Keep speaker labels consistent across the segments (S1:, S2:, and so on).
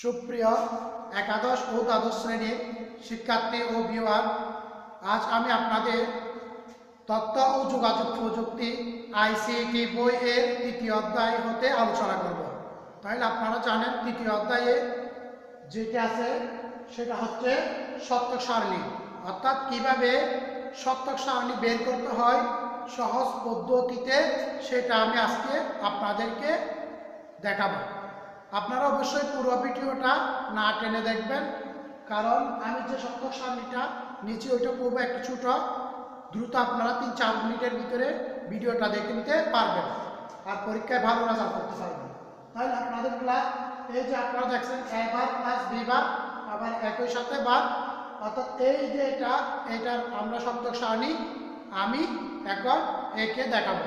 S1: সুপ্রিয় একাদশ ও দ্বাদশ শ্রেণির শিক্ষার্থী ও বিভাগ আজ আমি আপনাদের তথ্য ও যোগাযোগ প্রযুক্তি আইসিটি বই এর তৃতীয় অধ্যায় হতে আলোচনা করব। তাহলে আপনারা জানেন তৃতীয় অধ্যায়ে যেটা আছে, সেটা হচ্ছে সত্যক সারণী। অর্থাৎ কীভাবে সত্যক সারণী বের করতে হয়, সহজ পদ্ধতিতে সেটা আমি আজকে আপনাদেরকে দেখাবো। আপনারা অবশ্যই পুরো ভিডিওটা না টেনে দেখবেন। কারণ আমি যে সত্যক সারণীটা নিচে ওইটা করব একটু ছোট। দ্রুত আপনারা তিন চার মিনিটের ভিতরে ভিডিওটা দেখে নিতে পারবেন আর পরীক্ষায় ভালো রেজাল্ট করতে পারবেন। তাহলে আপনাদের ক্লাস এই যে আপনারা দেখছেন এ বার প্লাস বি বার আবার একই সাথে বার অর্থাৎ এই যে এটা এটার আমরা সপ্তক সারণী, আমি এখন একে দেখাবো।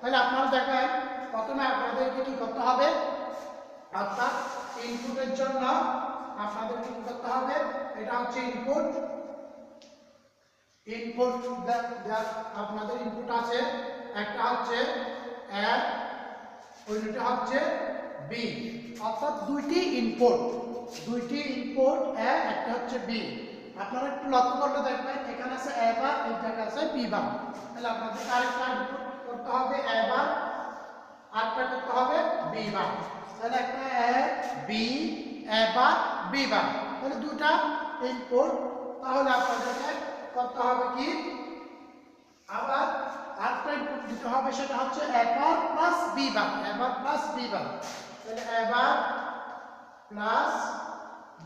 S1: তাহলে আপনারা দেখেন প্রথমে আপনাদেরকে কি করতে হবে? অর্থাৎ ইনপুটের জন্য আপনাদের কি করতে হবে? এটা হচ্ছে ইনপুট ইনপুট আপনাদের ইনপুট আছে। একটা হচ্ছে এ অন্যটা হচ্ছে বি অর্থাৎ দুইটি ইনপুট দুইটি ইনপুট এ একটা হচ্ছে বি আপনারা একটু লক্ষ্য করলে দেখবেন, এখানে আছে এ বার এই জায়গায় আছে বি বার তাহলে আপনাদের আরেকটা ইনপুট করতে হবে এ বার আরেকটা করতে হবে বি বার তাহলে একটা A B bar B bar. তাহলে দুটা ইনপুট তাহলে আপনাদেরকে করতে হবে কি? আবার আরেকটা ইনপুট দিতে হবে? সেটা হচ্ছে A bar plus B bar A bar plus B bar. তাহলে A bar plus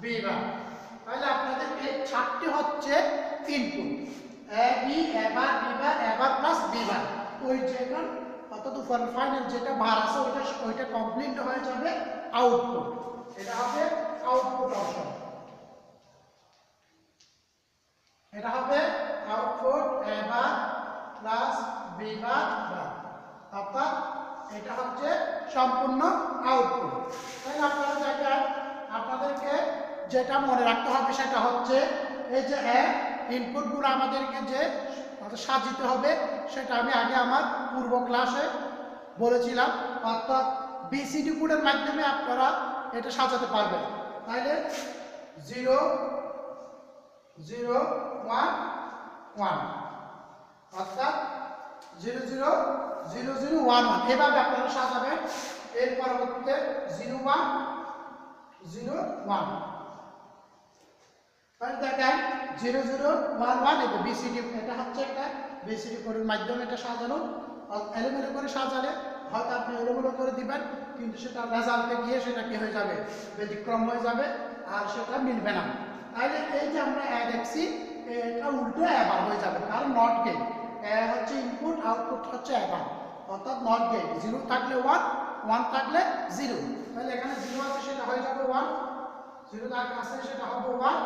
S1: B bar. তাহলে আপনাদের এই চারটি হচ্ছে input A, B A bar B bar A bar plus B bar. ওই যেটা অর্থাৎ ফাইনাল যেটা বার আছে, ওইটা ওইটা কমপ্লিট হয়ে যাবে আউটপুট এটা হবে আউটপুট অংশ এটা হবে output A bar plus B bar অর্থাৎ এটা হচ্ছে সম্পূর্ণ আউটপুট তাহলে আপনারা দেখেন আপনাদেরকে যেটা মনে রাখতে হবে সেটা হচ্ছে এই যে ইনপুটগুলো আমাদেরকে যে সাজিতে হবে সেটা আমি আগে আমার পূর্ব ক্লাসে বলেছিলাম অর্থাৎ বিসিডি কোডের মাধ্যমে আপনারা এটা সাজাতে পারবেন তাহলে জিরো জিরো, ওয়ান ওয়ান। অর্থাৎ zero zero zero zero, one one. এভাবে আপনারা সাজাবেন। এর পরবর্তীতে জিরো, ওয়ান জিরো, ওয়ান। তাহলে দেখেন, জিরো জিরো, ওয়ান ওয়ান এটা বিসিডি এটা হচ্ছে একটা বিসিডি কোডের মাধ্যমে এটা সাজানো। এলোমেলো করে সাজালে হয়তো আপনি এলোমেলো করে দিবেন, কিন্তু সেটা রেজাল্টে গিয়ে সেটা কি হয়ে যাবে? ব্যতিক্রম হয়ে যাবে, আর সেটা মিলবে না। তাহলে এই যে আমরা এ দেখছি, এটা উল্টো এবার হয়ে যাবে, কারণ নট গেট হচ্ছে ইনপুট আউটপুট হচ্ছে এবার অর্থাৎ নট গেট জিরো থাকলে ওয়ান ওয়ান থাকলে জিরো তাহলে এখানে জিরো আছে, সেটা হয়ে যাবে ওয়ান জিরো আছে, সেটা হবে ওয়ান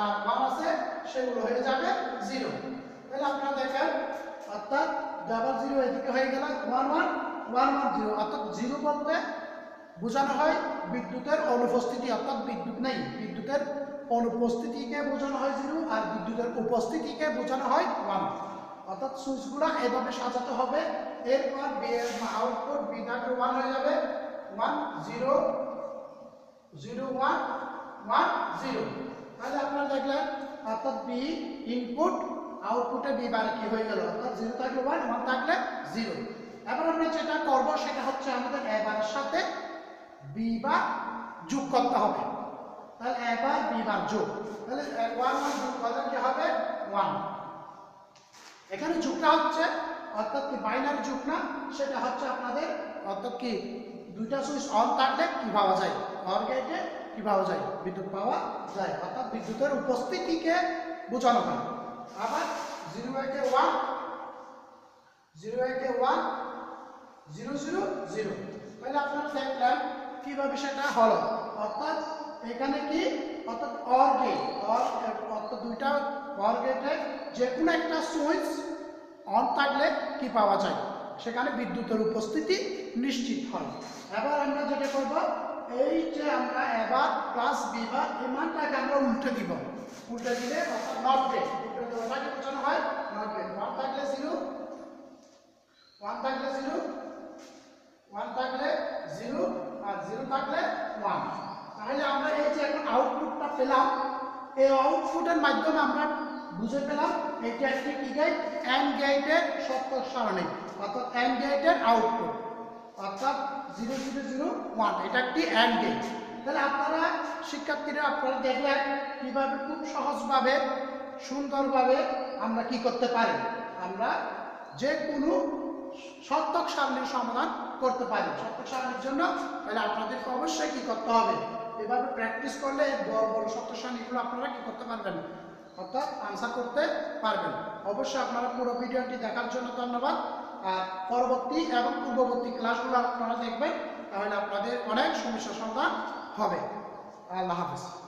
S1: আর ওয়ান আছে, সেগুলো হয়ে যাবে জিরো তাহলে আপনারা দেখেন, অর্থাৎ ডাবল জিরো এদিকে হয়ে গেল one one one one zero অর্থাৎ জিরো বলতে বোঝানো হয় বিদ্যুতের অনুপস্থিতি, অর্থাৎ বিদ্যুৎ নেই, বিদ্যুতের অনুপস্থিতিকে বোঝানো হয় জিরো আর বিদ্যুতের উপস্থিতিকে বোঝানো হয় ওয়ান। অর্থাৎ সুইচগুলো এভাবে সাজাতে হবে এরপর আউটপুট বি থাকলে ওয়ান হয়ে যাবে one zero zero one one zero. তাহলে আপনারা দেখলেন, অর্থাৎ বি ইনপুট, আউটপুটে বি বারে কি হয়ে গেল? অর্থাৎ জিরো থাকলে ওয়ান ওয়ান থাকলে জিরো। এবার আমরা যেটা করব সেটা হচ্ছে আমাদের এবারের সাথে বি বার যোগ করতে হবে। তাহলে এবার বি বার যোগ। তাহলে ওয়ান ওয়ান যোগ করলে কি হবে? ওয়ান। এখানে যুগটা হচ্ছে, অর্থাৎ কি বাইনারি যুগ না, সেটা হচ্ছে আপনাদের, অর্থাৎ কি দুইটা সুইচ অন থাকলে কি পাওয়া যায়? অর গেটে কি পাওয়া যায়? বিদ্যুৎ পাওয়া যায়। অর্থাৎ বিদ্যুতের উপস্থিতিকে বোঝানো হয়। আবার জিরো একে ওয়ান, জিরো একে ওয়ান জিরো জিরো জিরো। তাহলে আপনারা দেখলেন কীভাবে সেটা হলো। অর্থাৎ এখানে কি? অর্থাৎ অর গেট অর অর্থাৎ দুইটা অর গেটে যে কোনো একটা সুইচ অন থাকলে কি পাওয়া যায়? সেখানে বিদ্যুতের উপস্থিতি নিশ্চিত হয়। এবার আমরা যেটা করব, এই যে আমরা এবার প্লাস বিবার এই মানটাকে আমরা উল্টে দিব। উল্টে দিলে অর্থাৎ নট গেট উল্টে দেওয়াটাকে বোঝানো হয় নট গেট ওয়ান থাকলে জিরো ওয়ান থাকলে জিরো ওয়ান থাকলে জিরো আর জিরো থাকলে ওয়ান তাহলে আমরা এই যে এখন আউটপুটটা পেলাম, এই আউটপুটের মাধ্যমে আমরা বুঝে পেলাম এটা একটি কি গেট অ্যান্ড গেটের সত্য সারণী অর্থাৎ অ্যান্ড গেটের আউটপুট অর্থাৎ জিরো জিরো জিরো ওয়ান এটা একটি অ্যান্ড গেট তাহলে আপনারা শিক্ষার্থীরা আপনারা দেখলেন কীভাবে খুব সহজভাবে, সুন্দরভাবে আমরা কি করতে পারি? আমরা যে কোনো সত্যক সারণীর সমাধান করতে পারি। সারণীর জন্য তাহলে আপনাদেরকে অবশ্যই কি করতে হবে? এভাবে প্র্যাকটিস করলে বড় বড় সারণীগুলো আপনারা কি করতে পারবেন? অর্থাৎ আনসার করতে পারবেন। অবশ্যই আপনারা পুরো ভিডিওটি দেখার জন্য ধন্যবাদ। আর পরবর্তী এবং পূর্ববর্তী ক্লাসগুলো আপনারা দেখবেন, তাহলে আপনাদের অনেক সমস্যার সমাধান হবে। আল্লাহ হাফিজ।